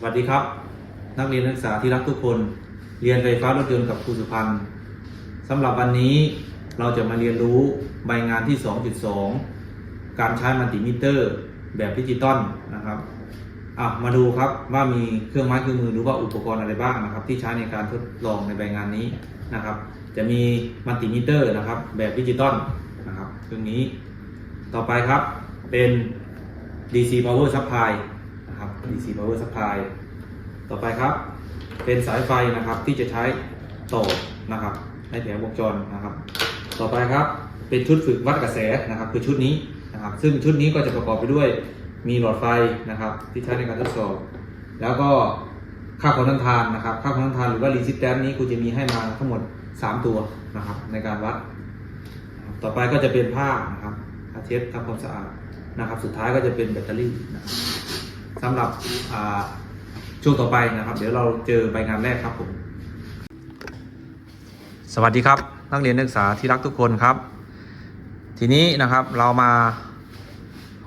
สวัสดีครับ นักเรียนนักศึกษาที่รักทุกคน เรียนไฟฟ้ารถยนต์กับครูสุพันธ์สำหรับวันนี้เราจะมาเรียนรู้ใบงานที่ 2.2 การใช้มัลติมิเตอร์แบบดิจิตอลนะครับอะมาดูครับว่ามีเครื่องไม้เครื่องมือหรือว่าอุปกรณ์อะไรบ้างนะครับ ที่ใช้ในการทดลองในใบงานนี้นะครับ จะมีมัลติมิเตอร์นะครับแบบดิจิตอลนะครับเครื่องนี้ต่อไปครับเป็น DC power supply DC power supply ต่อไปครับ เป็นสายไฟนะครับที่จะใช้ต่อนะครับ ในแถววงจรนะครับ ต่อไปครับเป็นชุดฝึกวัดกระแสนะครับคือชุดนี้นะครับ ซึ่งชุดนี้ก็จะประกอบไปด้วยมีหลอดไฟนะครับ ที่ใช้ในการทดสอบ แล้วก็ค่าความต้านทานนะครับ ค่าความต้านทานหรือว่ารีซิสแตนนี้คุณจะมีให้มาทั้งหมด 3 ตัวนะครับ ในการวัด ต่อไปก็จะเป็นผ้านะครับผ้าเช็ดทำความสะอาดนะครับ สุดท้ายก็จะเป็นแบตเตอรี่นะครับ สำหรับช่วงต่อไปนะครับ เดี๋ยวเราเจอใบงานแรกครับผม สวัสดีครับ นักเรียนนักศึกษาที่รักทุกคนครับ ทีนี้นะครับเรามา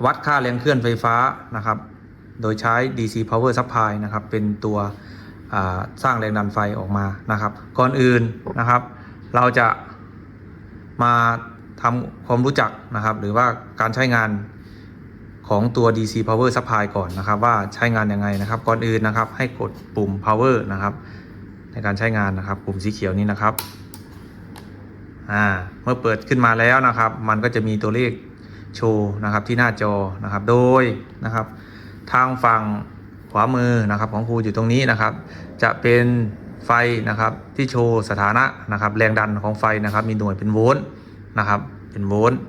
วัดค่าแรงเคลื่อนไฟฟ้านะครับ โดยใช้ DC power supply นะครับ เป็นตัวสร้างแรงดันไฟออกมานะครับ ก่อนอื่นนะครับ เราจะมาทำความรู้จักนะครับ หรือว่าการใช้งาน ของตัว DC power supply ก่อนนะครับ ว่าใช้งานยังไงนะครับ ก่อนอื่นนะครับ ให้กดปุ่ม power นะครับ ในการใช้งานนะครับ ปุ่มสีเขียวนี้นะครับอ่าเมื่อเปิดขึ้นมาแล้วนะครับ มันก็จะมีตัวเลขโชว์นะครับที่หน้าจอนะครับ โดยนะครับ ทางฝั่งขวามือนะครับ ของครูอยู่ตรงนี้นะครับ จะเป็นไฟนะครับที่โชว์สถานะนะครับ แรงดันของไฟนะครับ มีหน่วยเป็นโวลต์นะครับ เป็นโวลต์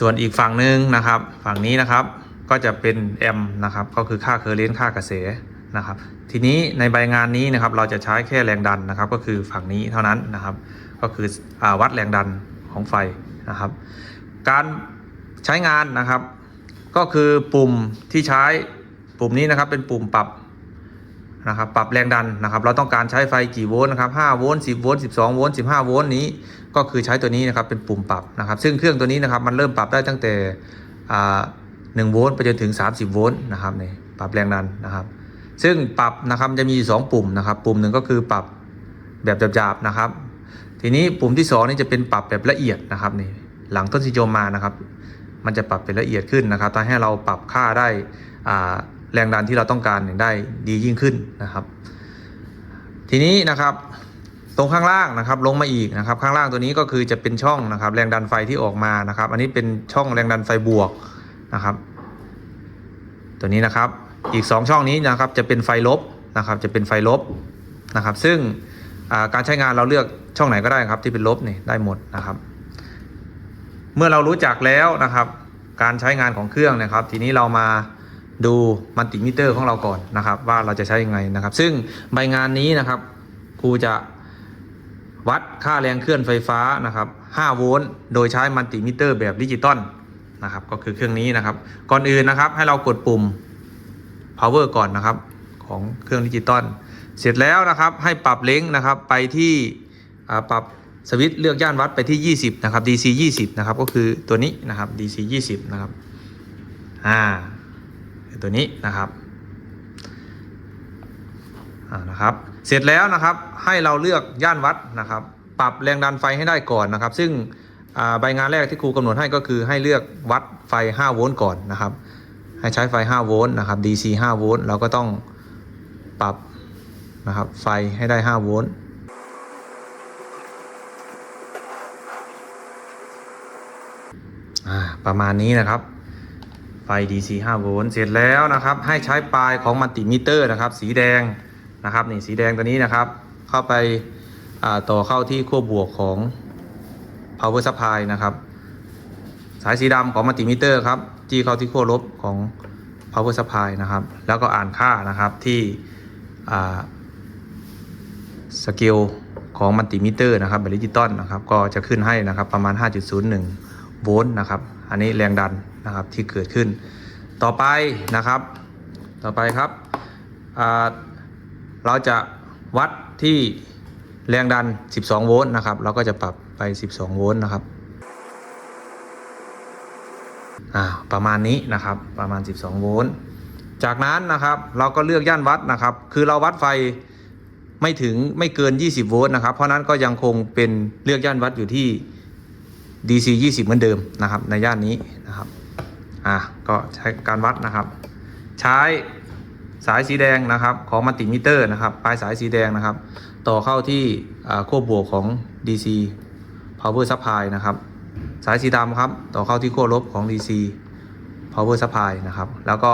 ส่วนอีกฝั่งหนึ่งนะครับ ฝั่งนี้นะครับก็จะเป็นแอมนะครับก็คือค่าเคอร์เรนต์ค่ากระแสนะครับทีนี้ในใบงานนี้นะครับเราจะใช้แค่แรงดันนะครับก็คือฝั่งนี้เท่านั้นนะครับ ก็คืออวัดแรงดันของไฟนะครับ การใช้งานนะครับ ก็คือปุ่มที่ใช้ปุ่มนี้นะครับเป็นปุ่มปรับ นะครับปรับแรงดันนะครับ เราต้องการใช้ไฟกี่โวลต์นะครับ5โวลต์10โวลต์12โวลต์15โวลต์นี้ ก็คือใช้ตัวนี้นะครับเป็นปุ่มปรับนะครับ ซึ่งเครื่องตัวนี้นะครับมันเริ่มปรับได้ตั้งแต่อ่า1โวลต์ไปจนถึง 30โวลต์นะครับนี่ปรับแรงดันนะครับ ซึ่งปรับนะครับจะมีอยู่สองปุ่มนะครับ ปุ่มหนึ่งก็คือปรับแบบหยาบๆนะครับ ทีนี้ปุ่มที่สองนี่จะเป็นปรับแบบละเอียดนะครับนี่หลังต้นสิโจมานะครับ มันจะปรับเป็นละเอียดขึ้นนะครับทำให้เราปรับค่าได้อ่า แรงดันที่เราต้องการได้ดียิ่งขึ้นนะครับ ทีนี้นะครับตรงข้างล่างนะครับลงมาอีกนะครับ ข้างล่างตัวนี้ก็คือจะเป็นช่องนะครับ แรงดันไฟที่ออกมานะครับ อันนี้เป็นช่องแรงดันไฟบวกนะครับ ตัวนี้นะครับอีก 2 ช่องนี้นะครับจะเป็นไฟลบนะครับจะเป็นไฟลบนะครับ ซึ่งการใช้งานเราเลือกช่องไหนก็ได้ครับที่เป็นลบนี่ได้หมดนะครับ เมื่อเรารู้จักแล้วนะครับ การใช้งานของเครื่องนะครับ ทีนี้เรามา ดูมัลติมิเตอร์ของเราก่อนนะครับ ว่าเราจะใช้ยังไงนะครับ ซึ่งใบงานนี้นะครับครูจะวัดค่าแรงเคลื่อนไฟฟ้านะครับ5โวลต์โดยใช้มัลติมิเตอร์แบบดิจิตอลนะครับ ก็คือเครื่องนี้นะครับ ก่อนอื่นนะครับ ให้เรากดปุ่ม power ก่อนนะครับ ของเครื่องดิจิตอลเสร็จแล้วนะครับให้ปรับเล้งนะครับไปที่อ่าปรับสวิตช์เลือกย่านวัดไปที่ 20 นะครับ DC 20 นะครับ ก็คือตัวนี้นะครับ DC 20 นะครับ อ่า ตัวนี้นะครับนะครับ เสร็จแล้วนะครับให้เราเลือกย่านวัดนะครับ ปรับแรงดันไฟให้ได้ก่อนนะครับ ซึ่งใบงานแรกที่ครูกำหนดให้ก็คือให้เลือกวัดไฟ 5 โวลต์ก่อนนะครับ ให้ใช้ไฟ 5 โวลต์นะครับ DC 5 โวลต์เราก็ต้องปรับนะครับไฟให้ได้ 5 โวลต์ประมาณนี้นะครับ ไฟ DC 5 โวลต์เสร็จแล้วนะครับ ให้ใช้ปลายของมัลติมิเตอร์นะครับ สีแดงนะครับนี่สีแดงตัวนี้นะครับ เข้าไปาต่อเข้าที่ขั้วบวกของ power supply นะครับ สายสีดำของมัลติมิเตอร์ครับจี้เข้าที่ขั้วลบของ power supply นะครับ แล้วก็อ่านค่านะครับที่สเกลของมัลติมิเตอร์นะครับแบบดิจิตอลนะครับ ก็จะขึ้นให้นะครับประมาณ 5.01 โวลต์นะครับ อันนี้แรงดันนะครับที่เกิดขึ้น ต่อไปนะครับ ต่อไปครับเราจะวัดที่แรงดัน 12 โวลต์นะครับเราก็จะปรับไป 12 โวลต์นะครับประมาณนี้นะครับประมาณ 12 โวลต์จากนั้นนะครับเราก็เลือกย่านวัดนะครับ คือเราวัดไฟไม่ถึงไม่เกิน 20 โวลต์นะครับ เพราะนั้นก็ยังคงเป็นเลือกย่านวัดอยู่ที่ DC 20 เหมือนเดิมนะครับ ในย่านนี้นะครับอะก็ใช้การวัดนะครับ ใช้สายสีแดงนะครับของมัลติมิเตอร์นะครับปลายสายสีแดงนะครับ ต่อเข้าที่ขั้วบวกของ DC Power Supply นะครับ สายสีดำครับ ต่อเข้าที่ขั้วลบของ DC Power Supply นะครับ แล้วก็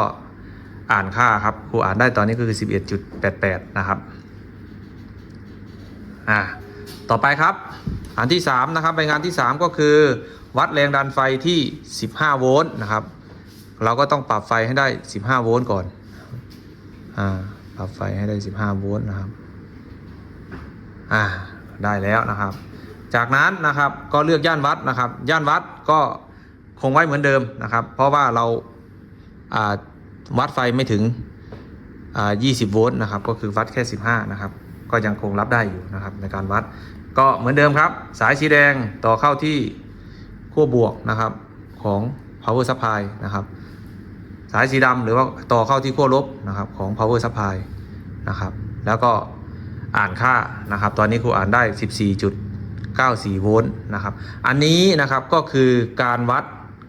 อ่านค่าครับครูอ่านได้ตอนนี้ก็คือ 11.88 นะครับอ่าต่อไปครับ อันที่3นะครับใบงานที่ 3 ก็คือ วัดแรงดันไฟที่ 15 โวลต์นะครับ เราก็ต้องปรับไฟให้ได้ 15 โวลต์ก่อนอ่าปรับไฟให้ได้ 15 โวลต์นะครับอ่าได้แล้วนะครับ จากนั้นนะครับก็เลือกย่านวัดนะครับ ย่านวัดก็คงไว้เหมือนเดิมนะครับ เพราะว่าเราอ่าวัดไฟไม่ถึงอ่า20 โวลต์นะครับ ก็คือวัดแค่ 15 นะครับ ก็ยังคงรับได้อยู่นะครับในการวัด ก็เหมือนเดิมครับ สายสีแดงต่อเข้าที่ขั้วบวกนะครับของ power supply นะครับ สายสีดำหรือว่าต่อเข้าที่ขั้วลบนะครับของ power supply นะครับ แล้วก็อ่านค่านะครับ ตอนนี้ครูอ่านได้ 14.94 โวลต์นะครับ อันนี้นะครับก็คือการวัด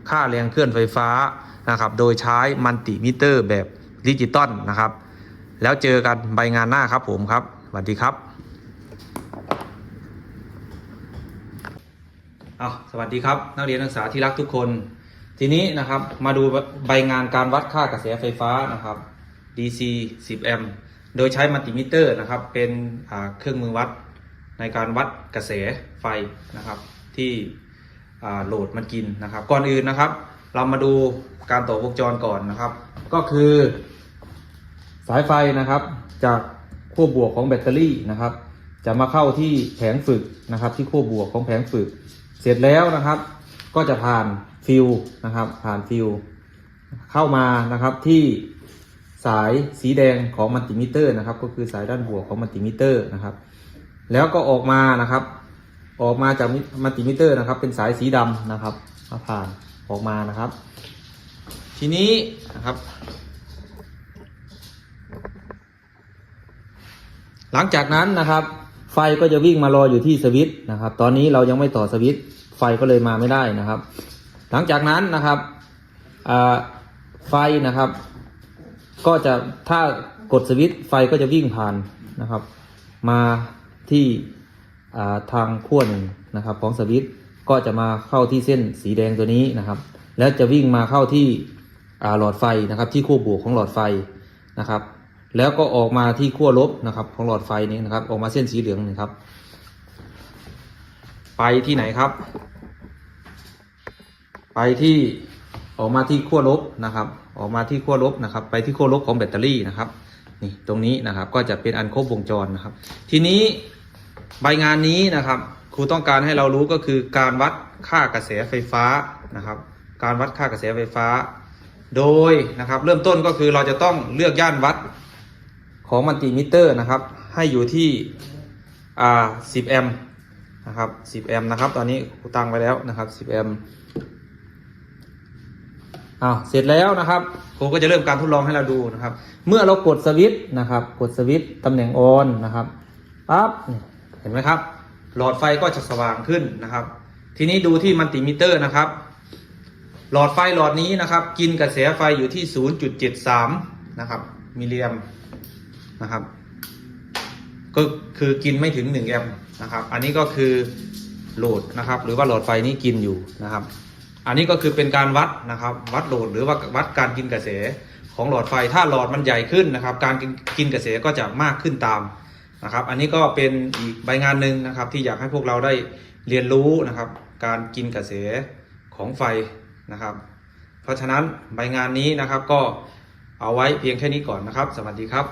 ค่าแรงเคลื่อนไฟฟ้านะครับ โดยใช้มัลติมิเตอร์แบบดิจิตอลนะครับ แล้วเจอกันใบงานหน้าครับผมครับสวัสดีครับ อาสวัสดีครับ นักเรียนนักศึกษาที่รักทุกคน ทีนี้นะครับมาดูใบงานการวัดค่ากระแสไฟฟ้านะครับ DC 10 แอมป์โดยใช้มัลติมิเตอร์นะครับ เป็นเครื่องมือวัดในการวัดกระแสไฟนะครับ ที่โหลดมันกินนะครับ ก่อนอื่นนะครับ เรามาดูการต่อวงจรก่อนนะครับ ก็คือ สายไฟนะครับจากขั้วบวกของแบตเตอรี่นะครับ จะมาเข้าที่แผงฝึกนะครับ ที่ขั้วบวกของแผงฝึก เสร็จแล้วนะครับ ก็จะผ่านฟิวนะครับ ผ่านฟิวเข้ามานะครับที่สายสีแดงของมัลติมิเตอร์นะครับ ก็คือสายด้านบวกของมัลติมิเตอร์นะครับ แล้วก็ออกมานะครับ ออกมาจากมัลติมิเตอร์นะครับ เป็นสายสีดำนะครับมาผ่านออกมานะครับ ทีนี้นะครับ หลังจากนั้นนะครับ ไฟก็จะวิ่งมารออยู่ที่สวิตช์นะครับ ตอนนี้เรายังไม่ต่อสวิตช์ไฟก็เลยมาไม่ได้นะครับ หลังจากนั้นนะครับไฟนะครับ ก็จะถ้ากดสวิตช์ไฟก็จะวิ่งผ่านนะครับ มาที่ทางขั้วหนึ่งนะครับ ของสวิตช์ก็จะมาเข้าที่เส้นสีแดงตัวนี้นะครับ แล้วจะวิ่งมาเข้าที่หลอดไฟนะครับ ที่ขั้วบวกของหลอดไฟนะครับ แล้วก็ออกมาที่ขั้วลบนะครับ ของหลอดไฟนี้นะครับ ออกมาเส้นสีเหลืองนี่ครับ ไปที่ไหนครับ ไปที่ออกมาที่ขั้วลบนะครับ ออกมาที่ขั้วลบนะครับ ไปที่ขั้วลบของแบตเตอรี่นะครับนี่ตรงนี้นะครับก็จะเป็นอันครบวงจรนะครับ ทีนี้ใบงานนี้นะครับครูต้องการให้เรารู้ก็คือการวัดค่ากระแสไฟฟ้านะครับ การวัดค่ากระแสไฟฟ้า โดยนะครับ เริ่มต้นก็คือเราจะต้องเลือกย่านวัด ของมัลติมิเตอร์นะครับ ให้อยู่ที่อ่า10 แอมป์นะครับ 10 แอมป์นะครับ ตอนนี้ตั้งไว้แล้วนะครับ 10 แอมป์อาเสร็จแล้วนะครับครูก็จะเริ่มการทดลองให้เราดูนะครับ เมื่อเรากดสวิตช์นะครับ กดสวิตช์ตำแหน่งออนนะครับปั๊บเห็นไหมครับ หลอดไฟก็จะสว่างขึ้นนะครับ ทีนี้ดูที่มัลติมิเตอร์นะครับ หลอดไฟหลอดนี้นะครับ กินกระแสไฟอยู่ที่ 0.73 นะครับมิลลิแอมป์ นะครับ ก็คือกินไม่ถึง1แอมป์นะครับ อันนี้ก็คือโหลดนะครับ หรือว่าหลอดไฟนี้กินอยู่นะครับ อันนี้ก็คือเป็นการวัดนะครับ วัดโหลดหรือว่าวัดการกินกระแสของหลอดไฟถ้าหลอดมันใหญ่ขึ้นนะครับ การกินกระแสก็จะมากขึ้นตามนะครับ อันนี้ก็เป็นอีกใบงานหนึ่งนะครับ ที่อยากให้พวกเราได้เรียนรู้นะครับ การกินกระแสของไฟนะครับ เพราะฉะนั้นใบงานนี้นะครับก็เอาไว้เพียงแค่นี้ก่อนนะครับ สวัสดีครับ